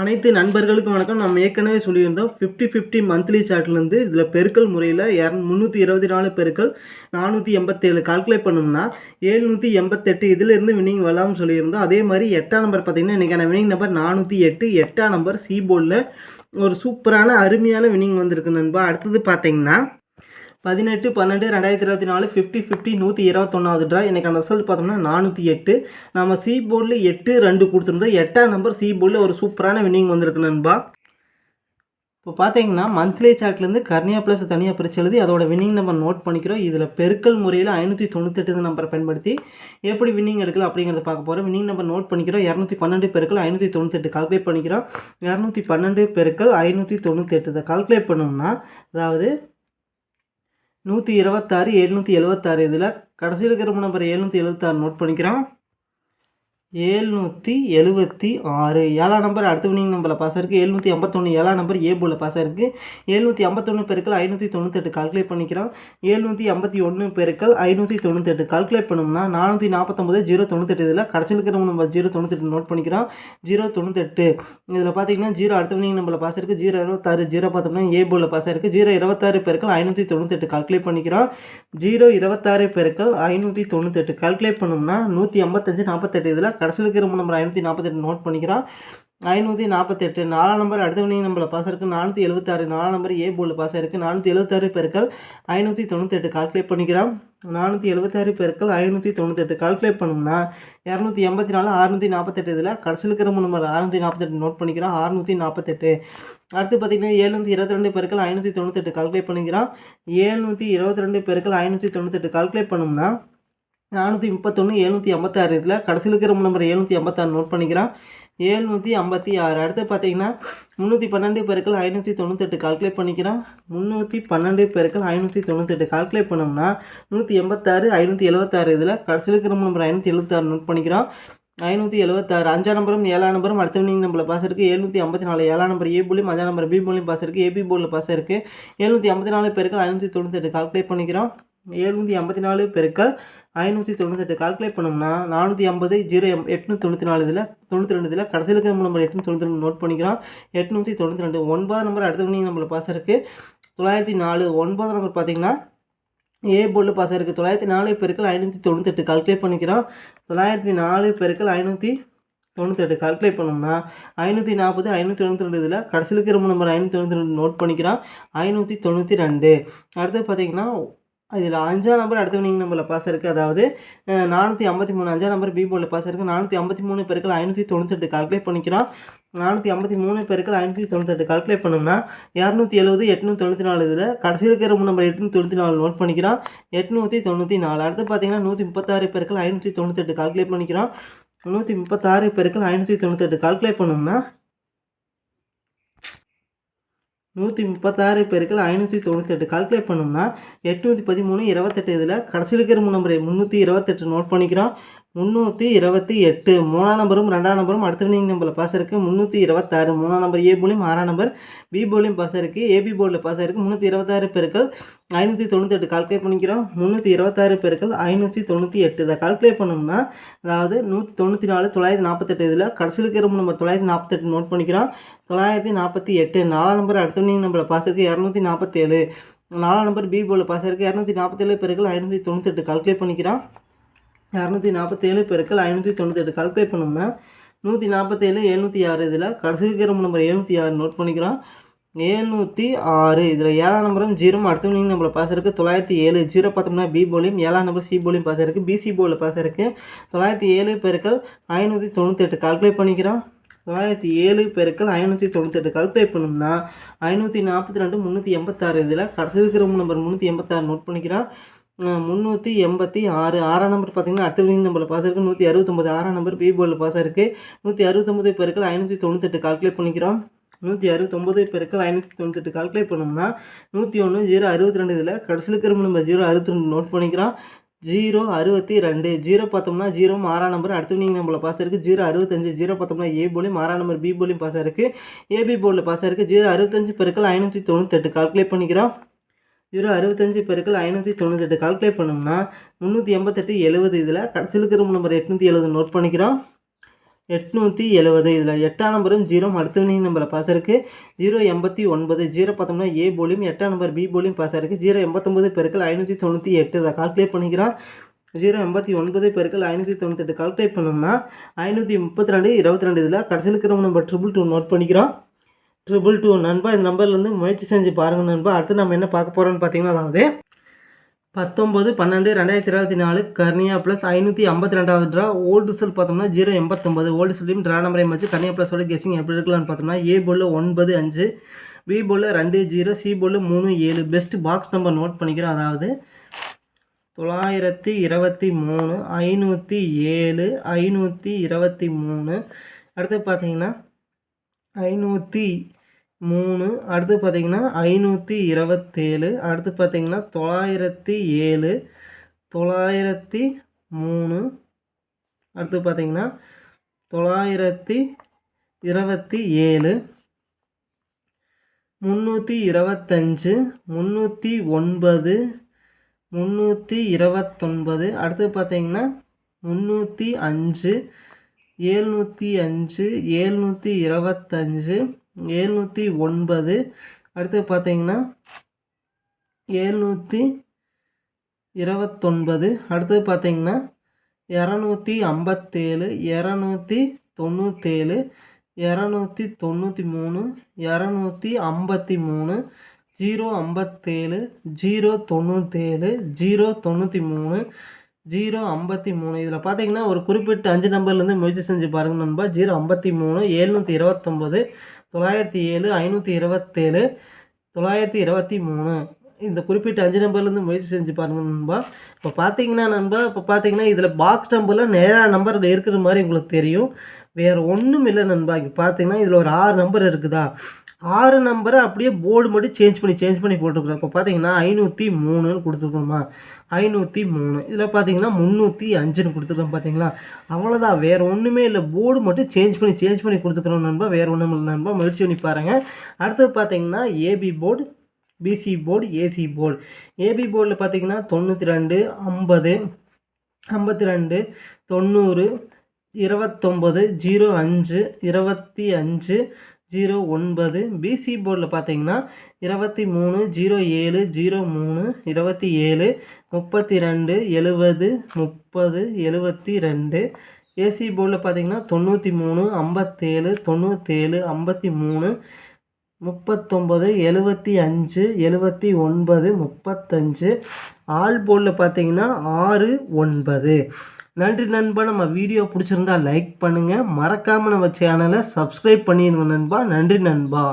அனைத்து நண்பர்களுக்கும் வணக்கம். நம்ம ஏற்கனவே சொல்லியிருந்தோம் ஃபிஃப்டி ஃபிஃப்டி மந்த்லி சார்ட்லேருந்து இதில் பெருக்கல் முறையில் இர முந்நூற்றி இருபத்தி நாலு பெருக்கள் நானூற்றி எண்பத்தேழு கால்குலேட் பண்ணோம்னா ஏழ்நூற்றி எண்பத்தெட்டு இதிலிருந்து வினிங் வரலாம்னு சொல்லியிருந்தோம். அதே மாதிரி எட்டாம் நம்பர் பார்த்திங்கன்னா இன்றைக்கான வினிங் நம்பர் நானூற்றி எட்டு எட்டாம் நம்பர் சி போர்டில் ஒரு சூப்பரான அருமையான வினிங் வந்திருக்கு நண்பா. அடுத்தது பார்த்திங்கன்னா பதினெட்டு பன்னெண்டு ரெண்டாயிரத்தி இருபத்தி நாலு ஃபிஃப்டி ஃபிஃப்டி நூற்றி இருபத்தொன்னாவது ட்ரா. எனக்கு அந்த ரிசல்ட் பார்த்தோம்னா நானூற்றி எட்டு நம்ம சி போர்டில் எட்டு ரெண்டு கொடுத்துருந்தோம். எட்டாம் நம்பர் சி போர்டில் ஒரு சூப்பரான வின்னிங் வந்திருக்கு நண்பா. இப்போ பார்த்தீங்கன்னா மந்த்லி சார்ட்லேருந்து கர்னியா ப்ளஸ் தனியாக பிரித்து எழுதி அதோட வின்னிங் நம்பர் நோட் பண்ணிக்கிறோம். இதில் பெருக்கல் முறையில் ஐநூற்றி தொண்ணூத்தெட்டு நம்பரை பயன்படுத்தி எப்படி வின்னிங் எடுக்கலாம் அப்படிங்கிறத பார்க்க போகிறோம் வின்னிங் நம்பர் நோட் பண்ணிக்கிறோம். இரநூத்தி பன்னெண்டு பெருக்கள் ஐநூற்றி தொண்ணூத்தெட்டு கால்குலேட் பண்ணிக்கிறோம். இரநூத்தி பன்னெண்டு பெருக்கள் ஐநூற்றி தொண்ணூத்தெட்டு இதை கால்குலேட் பண்ணோம்னா அதாவது நூற்றி இருபத்தாறு எழுநூற்றி எழுபத்தாறு இதில் கடைசியில் இருக்கிற நம்பர் எழுநூற்றி எழுபத்தாறு நோட் பண்ணிக்கிறோம் ஏழ்நூற்றி எழுபத்தி ஆறு. ஏழாம் நம்பர் அடுத்த வினிங் நம்பரில் பாஸ் இருக்குது எழுநூற்றி ஐம்பத்தொன்று ஏழாம் நம்பர் ஏ போல் பாஸ் இருக்குது எழுநூற்றி ஐம்பத்தொன்று பெருக்கள் ஐநூற்றி தொண்ணூத்தெட்டு கால்குலேட் பண்ணிக்கிறோம். எழுநூற்றி ஐம்பத்தி ஒன்று பெருக்கள் ஐநூற்றி தொண்ணூத்தெட்டு கால்குலேட் பண்ணோம்னா நானூற்றி நாற்பத்தொம்பது ஜீரோ தொண்ணூத்தெட்டு இதில் கடைசியில் இருக்கிற நம்பர் ஜீரோ தொண்ணூத்தெட்டு நோட் பண்ணிக்கிறோம். ஜீரோ தொண்ணூத்தெட்டு இதில் பார்த்தீங்கன்னா ஜீரோ அடுத்த வினிங் நம்பரில் பாஸ் இருக்குது ஜீரோ இருபத்தாறு ஜீரோ பார்த்தோம்னா ஏ போல் பாஸ் இருக்குது ஜீரோ இருபத்தாறு பெருக்கள் ஐநூற்றி தொண்ணூத்தெட்டு கால்குலேட் பண்ணிக்கிறோம். ஜீரோ இருபத்தாறு பெருக்கள் ஐநூற்றி தொண்ணூத்தெட்டு கால்குலேட் பண்ணோம்னா நூற்றி ஐம்பத்தஞ்சு நாற்பத்தெட்டு இதில் கடைசியில் இருக்கிற நம்பர் ஐநூற்றி நாற்பத்தெட்டு நோட் பண்ணிக்கிறோம். ஐநூற்றி நாற்பத்தெட்டு நாலாம் நம்பர் அடுத்த வினிங் நம்பரில் பாஸ் இருக்குது நானூற்றி எழுபத்தாறு நாலாம் நம்பர் ஏ போர்டில் பாஸ் இருக்குது நானூற்றி எழுபத்தாறு பெருக்கள் ஐநூற்றி தொண்ணூத்தெட்டு கால்குலேட் பண்ணிக்கிறோம். நானூற்றி எழுபத்தாறு பெருக்கள் ஐநூற்றி தொண்ணூத்தெட்டு கால்குலேட் பண்ணோம்னா இரநூத்தி எண்பத்தி நாலு அறுநூற்றி நாற்பத்தெட்டு இதில் கடைசியில் இருக்கிற நம்பர் அறுநூற்றி நாற்பத்தெட்டு நோட் பண்ணிக்கிறோம். அறுநூற்றி நாற்பத்தெட்டு அடுத்து பார்த்திங்கன்னா ஏழ்நூற்றி இருபத்தி ரெண்டு பெருக்கள் ஐநூற்றி தொண்ணூத்தெட்டு கால்குலேட் பண்ணிக்கிறோம். ஏழ்நூற்றி இருபத்தி ரெண்டு பெருக்கள் ஐநூற்றி தொண்ணூத்தெட்டு கால்குலேட் பண்ணோம்னா நானூற்றி முப்பத்தொன்று எழுநூற்றி ஐம்பத்தாறு. இதில் கடைசியில் இருக்கிற நம்பர் எழுநூற்றி ஐம்பத்தாறு நோட் பண்ணிக்கிறோம் ஏழ்நூற்றி ஐம்பத்தி ஆறு. அடுத்து பார்த்தீங்கன்னா முந்நூற்றி பன்னெண்டு பேருக்கள் ஐநூற்றி தொண்ணூத்தெட்டு கால்குலேட் பண்ணிக்கிறோம் முந்நூற்றி பன்னெண்டு பேருக்கள் ஐநூற்றி தொண்ணூத்தெட்டு கால்குலேட் பண்ணோம்னா நூற்றி எண்பத்தாறு ஐநூற்றி எழுபத்தாறு இதில் கடைசியில் இருக்கிற நம்பர் ஐநூற்றி எழுபத்தாறு நோட் பண்ணிக்கிறோம் ஐநூற்றி எழுபத்தாறு அஞ்சாம் நம்பரும் ஏழாம் நம்பரும் அடுத்த வினிங் நம்பரில் பாஸ் இருக்குது எழுநூற்றி ஐம்பத்தி நாலு. ஏழாம் நம்பர் ஏ போலியும் அஞ்சாம் நம்பர் பி போலியும் பாஸ் இருக்குது ஏபி போர்டில் பாஸ் இருக்குது எழுநூற்றி ஐம்பத்தி நாலு பேருக்கள் ஐநூற்றி தொண்ணூத்தெட்டு கால்குலேட் பண்ணிக்கிறோம் எழுநூற்றி ஐம்பத்தி நாலு பெருக்கள் ஐநூற்றி தொண்ணூத்தெட்டு கால்குலேட் பண்ணோம்னா நானூற்றி ஐம்பது ஜீரோ எம் எட்நூற்றி தொண்ணூற்றி நாலு இதில் தொண்ணூற்றி ரெண்டு இதில் கடைசியில் இருக்கிற நம்பர் எட்நூற்றி தொண்ணூற்றி ரெண்டு நோட் பண்ணிக்கிறோம். எட்நூற்றி தொண்ணூற்றி ரெண்டு ஒன்பதாம் நம்பர் அடுத்த வினிங் நம்மளை பாஸ் இருக்குது தொள்ளாயிரத்தி நாலு ஒன்பதாம் நம்பர் பார்த்தீங்கன்னா ஏ போர்டில் பாஸ் இருக்குது தொள்ளாயிரத்தி நாலு பெருக்கள் ஐநூற்றி தொண்ணூத்தெட்டு கால்குலேட் பண்ணிக்கிறோம். தொள்ளாயிரத்தி நாலு பெருக்கள் ஐநூற்றி தொண்ணூத்தெட்டு கால்குலேட் பண்ணோம்னா ஐநூற்றி நாற்பது ஐநூற்றி தொண்ணூற்றி ரெண்டு இதில் கடைசியில் இருக்கிற நம்பர் ஐநூற்றி தொண்ணூற்றி ரெண்டு நோட் பண்ணிக்கிறான் ஐநூற்றி தொண்ணூற்றி ரெண்டு. அடுத்து பார்த்தீங்கன்னா இதில் அஞ்சாம் நம்பர் அடுத்த வினிங் நம்பரில் பாஸ் இருக்குது அதாவது நானூற்றி ஐம்பத்தி மூணு அஞ்சாம் நம்பர் பி போர்டில் பாஸ் இருக்குது நானூற்றி ஐம்பத்தி மூணு பெருக்கள் ஐநூற்றி தொண்ணூத்தெட்டு கால்குலேட் பண்ணிக்கிறோம். நானூற்றி ஐம்பத்தி மூணு பெருக்கள் ஐநூற்றி தொண்ணூத்தெட்டு கால்குலேட் பண்ணோம்னா இரநூத்தி எழுபது எட்நூற்றி தொண்ணூற்றி நாலு இதில் கடைசியில் இருக்கிற நம்பர் எட்நூற்றி தொண்ணூற்றி நாலு நோட் பண்ணிக்கிறோம். எட்நூற்றி தொண்ணூற்றி நாலு அடுத்து பார்த்தீங்கன்னா நூற்றி முப்பத்தாறு பெருக்கள் ஐநூற்றி தொண்ணூத்தெட்டு கால்குலேட் பண்ணிக்கிறோம். நூற்றி முப்பத்தாறு பெருக்கள் ஐநூற்றி தொண்ணூத்தெட்டு கால்குலேட் பண்ணோம்னா நூற்றி முப்பத்தாறு பெருக்கள் ஐநூற்றி தொண்ணூத்தெட்டு கால்குலேட் பண்ணோம்னா எட்நூற்றி பதிமூணு இருபத்தெட்டு இதில் கடைசியில் இருக்கிற நம்பரை முந்நூற்றி இருபத்தெட்டு நோட் பண்ணிக்கிறோம். முந்நூற்றி இருபத்தி எட்டு. மூணாம் நம்பரும் ரெண்டாம் நம்பரும் அடுத்த வினிங் நம்பரில் பாஸ் இருக்குது முந்நூற்றி இருபத்தாறு. மூணாம் நம்பர் ஏ போலியும் ஆறாம் நம்பர் பி போலியும் பாஸ் இருக்குது ஏபி போர்டில் பாஸ் இருக்குது முந்நூற்றி இருபத்தாறு பேருக்கள் ஐநூற்றி தொண்ணூத்தெட்டு. கால்குலேட் பண்ணிக்கிறோம். முந்நூற்றி இருபத்தாறு பெருக்கள் ஐநூற்றி தொண்ணூற்றி எட்டு இதை கால்குலேட் பண்ணோம்னா அதாவது நூற்றி தொண்ணூற்றி நாலு தொள்ளாயிரத்தி நாற்பத்தெட்டு இதில் கடைசியில் இருக்கிற நம்பர் தொள்ளாயிரத்தி நாற்பத்தெட்டு நோட் பண்ணிக்கிறோம். தொள்ளாயிரத்தி நாற்பத்தி எட்டு. நாலாம் நம்பர் அடுத்த வினிங் நம்பரில் பாஸ் இருக்குது இரநூத்தி நாற்பத்தேழு நாலாம் நம்பர் பி போர்டில் பாஸ் இருக்குது இரநூத்தி நாற்பத்தேழு பேருக்கள் ஐநூற்றி எட்டு கால்குலேட் பண்ணிக்கிறோம். இரநூத்தி நாற்பத்தேழு பெருக்கள் ஐநூற்றி தொண்ணூத்தெட்டு கால்குலேட் பண்ணோம்னா நூற்றி நாற்பத்தேழு எழுநூற்றி ஆறு இதில் கடைசி இருக்கிற நம்பர் எழுநூற்றி ஆறு நோட் பண்ணிக்கிறோம். எழுநூற்றி ஆறு இதில் ஏழாம் நம்பரும் ஜீரோ அடுத்த நீங்கள் நம்மளை பாஸ் இருக்குது தொள்ளாயிரத்தி ஏழு ஜீரோ பார்த்தோம்னா பி போலியும் ஏழாம் நம்பர் சி போலியும் பாஸ் இருக்குது பிசி போலில் பாஸ் இருக்குது தொள்ளாயிரத்தி ஏழு பெருக்கள் ஐநூற்றி தொண்ணூத்தெட்டு கால்குலேட் பண்ணிக்கிறோம். தொள்ளாயிரத்தி ஏழு பெருக்கள் ஐநூற்றி தொண்ணூத்தெட்டு கால்குலேட் பண்ணோம்னா ஐநூற்றி நாற்பத்தி ரெண்டு முந்நூற்றி எண்பத்தாறு இதில் கடைசி இருக்கிற நம்பர் முந்நூற்றி எண்பத்தாறு நோட் பண்ணிக்கிறோம். முந்நூற்றி எண்பத்தி ஆறு. ஆறாம் நம்பர் பார்த்தீங்கன்னா அடுத்த வினிங் நம்பரில் பாஸ் இருக்குது நூற்றி அறுபத்தொம்பது ஆறாம் நம்பர் பி போர்டில் பாஸ் இருக்குது நூற்றி அறுபத்தொம்பது பெருக்கள் ஐநூற்றி தொண்ணூத்தெட்டு கால்குலேட் பண்ணிக்கிறோம். நூற்றி அறுபத்தொம்பது பெருக்கள் ஐநூற்றி தொண்ணூத்தெட்டு கால்குலேட் பண்ணோம்னா நூற்றி ஒன்று ஜீரோ அறுபத்தி ரெண்டு இதில் கடைசியில் இருக்கிற நம்பர் ஜீரோ அறுபத்தி ரெண்டு நோட் பண்ணிக்கிறோம். ஜீரோ அறுபத்தி ரெண்டு ஜீரோ பார்த்தோம்னா ஜீரோ ஆறாம் நம்பர் அடுத்த நீங்கள் நம்பரில் பாஸ் இருக்குது ஜீரோ அறுபத்தஞ்சு. ஜீரோ பார்த்தோம்னா ஏ போலியும் ஆறாம் நம்பர் பி போலியும் பாஸ் இருக்குது ஏபி போர்டில் பாஸ் இருக்குது ஜீரோ அறுபத்தஞ்சு பெருக்கள் ஐநூற்றி தொண்ணூத்தெட்டு கால்குலேட் பண்ணிக்கிறோம். ஜீரோ அறுபத்தஞ்சு பெருக்கள் ஐநூற்றி தொண்ணூத்தெட்டு கால்குலேட் பண்ணோம்னா முந்நூற்றி எண்பத்தெட்டு எழுபது இதில் கடைசியில் இருக்கிற நம்பர் எட்நூற்றி எழுபது நோட் பண்ணிக்கிறோம். எட்நூற்றி எழுபது இதில் எட்டாம் நம்பரும் ஜீரோ அடுத்தவனி நம்பரில் பாஸ் இருக்குது ஜீரோ எண்பத்தி ஒன்பது ஜீரோ பார்த்தோம்னா ஏ போலியும் எட்டாம் நம்பர் பி போலியும் பாஸ் இருக்குது ஜீரோ எண்பத்தொம்பது பெருக்கள் ஐநூற்றி தொண்ணூற்றி எட்டு இதை கால்குலேட் பண்ணிக்கிறோம். ஜீரோ எண்பத்தி ஒன்பது பெருக்கள் ஐநூற்றி தொண்ணூத்தெட்டு கால்குலேட் பண்ணோம்னா ஐநூற்றி முப்பத்தி ரெண்டு இருபத்தி ரெண்டு இதில் கடைசியில் இருக்கிற நம்பர் ட்ரிபிள் டூ நோட் பண்ணிக்கிறோம். ட்ரிபிள் டூ நண்பா இந்த நம்பர்லேருந்து முயற்சி செஞ்சு பாருங்கள் நண்பா. அடுத்து நம்ம என்ன பார்க்க போகிறோம்னு பார்த்தீங்கன்னா அதாவது பத்தொம்பது பன்னெண்டு ரெண்டாயிரத்தி இருபத்தி நாலு கர்னியா ப்ளஸ் ஐநூற்றி ஐம்பத்தி ரெண்டாவது ட்ரா ஓல்டு செல் பார்த்தோம்னா ஜீரோ எண்பத்தொம்பது ஓல்டு செல்லையும் ட்ரா நம்பரையும் வச்சு கர்னியா ப்ளஸோட கெஸிங் எப்படி இருக்கலாம்னு பார்த்தோம்னா ஏ போலில் ஒன்பது அஞ்சு பி போலில் ரெண்டு ஜீரோ சி போலில் மூணு ஏழு. பெஸ்ட் பாக்ஸ் நம்பர் நோட் பண்ணிக்கிறோம். அதாவது தொள்ளாயிரத்தி இருபத்தி மூணு ஐநூற்றி ஏழு ஐநூற்றி இருபத்தி மூணு. அடுத்து பார்த்தீங்கன்னா ஐநூற்றி மூணு. அடுத்து பார்த்தீங்கன்னா ஐநூற்றி இருபத்தேழு. அடுத்து பார்த்தீங்கன்னா தொள்ளாயிரத்தி ஏழு. தொள்ளாயிரத்தி மூணு. அடுத்து பார்த்தீங்கன்னா தொள்ளாயிரத்தி இருபத்தி ஏழு. முந்நூற்றி இருபத்தஞ்சு. முந்நூற்றி ஒன்பது. முந்நூற்றி இருபத்தொன்பது. அடுத்து பார்த்தீங்கன்னா முந்நூற்றி அஞ்சு. ஏழ்நூற்றி அஞ்சு ஏழ்நூற்றி இருபத்தஞ்சு ஏழ்நூற்றி ஒன்பது. அடுத்து பார்த்தீங்கன்னா ஏழ்நூற்றி இருபத்தொன்பது. அடுத்து பார்த்தீங்கன்னா இரநூத்தி ஐம்பத்தேழு இரநூத்தி தொண்ணூற்றேழு இரநூத்தி தொண்ணூற்றி மூணு இரநூத்தி ஐம்பத்தி மூணு ஜீரோ ஐம்பத்தேழு ஜீரோ தொண்ணூற்றேழு ஜீரோ தொண்ணூற்றி மூணு ஜீரோ ஐம்பத்தி மூணு. இதில் பார்த்தீங்கன்னா ஒரு குறிப்பிட்ட அஞ்சு நம்பர்லேருந்து முயற்சி செஞ்சு பாருங்கள் நண்பா. ஜீரோ ஐம்பத்தி மூணு ஏழ்நூற்றி இருபத்தொம்போது தொள்ளாயிரத்தி ஏழு ஐநூற்றி இருபத்தேழு தொள்ளாயிரத்தி இருபத்தி மூணு. இந்த குறிப்பிட்ட அஞ்சு நம்பர்லேருந்து முயற்சி செஞ்சு பாருங்கள் நண்பா. இப்போ பார்த்தீங்கன்னா நண்பா இப்போ பார்த்தீங்கன்னா இதில் பாக்ஸ் நம்பரில் நேராக நம்பர் இருக்கிற மாதிரி உங்களுக்கு தெரியும். வேறு ஒன்றும் இல்லை நண்பா. இங்கே பார்த்தீங்கன்னா இதில் ஒரு ஆறு நம்பர் இருக்குதா? ஆறு நம்பரை அப்படியே போர்டு மட்டும் சேஞ்ச் பண்ணி சேஞ்ச் பண்ணி போட்டுருக்குறோம். இப்போ பார்த்தீங்கன்னா ஐநூற்றி மூணுன்னு கொடுத்துருக்கோமா ஐநூற்றி மூணு. இதில் பார்த்தீங்கன்னா முந்நூற்றி அஞ்சுன்னு கொடுத்துருக்கோம் பார்த்தீங்களா அவ்வளோதான் வேறு ஒன்றுமே இல்லை. போர்டு மட்டும் சேஞ்ச் பண்ணி சேஞ்ச் பண்ணி கொடுத்துக்கிறோம் நண்பா. வேறு ஒன்றும் இல்லை நண்பா. முயற்சி பண்ணி பாருங்கள் அடுத்தது பார்த்தீங்கன்னா AB board BC board AC board AB போர்டில் பார்த்தீங்கன்னா தொண்ணூற்றி ரெண்டு ஐம்பது ஐம்பத்தி ரெண்டு தொண்ணூறு இருபத்தொம்பது ஜீரோ அஞ்சு இருபத்தி அஞ்சு ஜீரோ ஒன்பது பிசி போர்டில் பார்த்தீங்கன்னா இருபத்தி மூணு ஜீரோ ஏழு ஜீரோ மூணு இருபத்தி ஏழு முப்பத்தி ரெண்டு எழுபது முப்பது எழுபத்தி ரெண்டு. ஏசி போர்டில் பார்த்தீங்கன்னா தொண்ணூற்றி மூணு ஐம்பத்தேழு தொண்ணூற்றேழு ஐம்பத்தி மூணு முப்பத்தொம்பது எழுபத்தி அஞ்சு எழுபத்தி ஒன்பது முப்பத்தஞ்சு. ஆல் போர்டில் பார்த்தீங்கன்னா ஆறு ஒன்பது. நன்றி நண்பா. நம்ம வீடியோ பிடிச்சிருந்தா லைக் பண்ணுங்கள் மறக்காமல் நம்ம சேனலை சப்ஸ்கிரைப் பண்ணிடுங்க நண்பா. நன்றி நண்பா.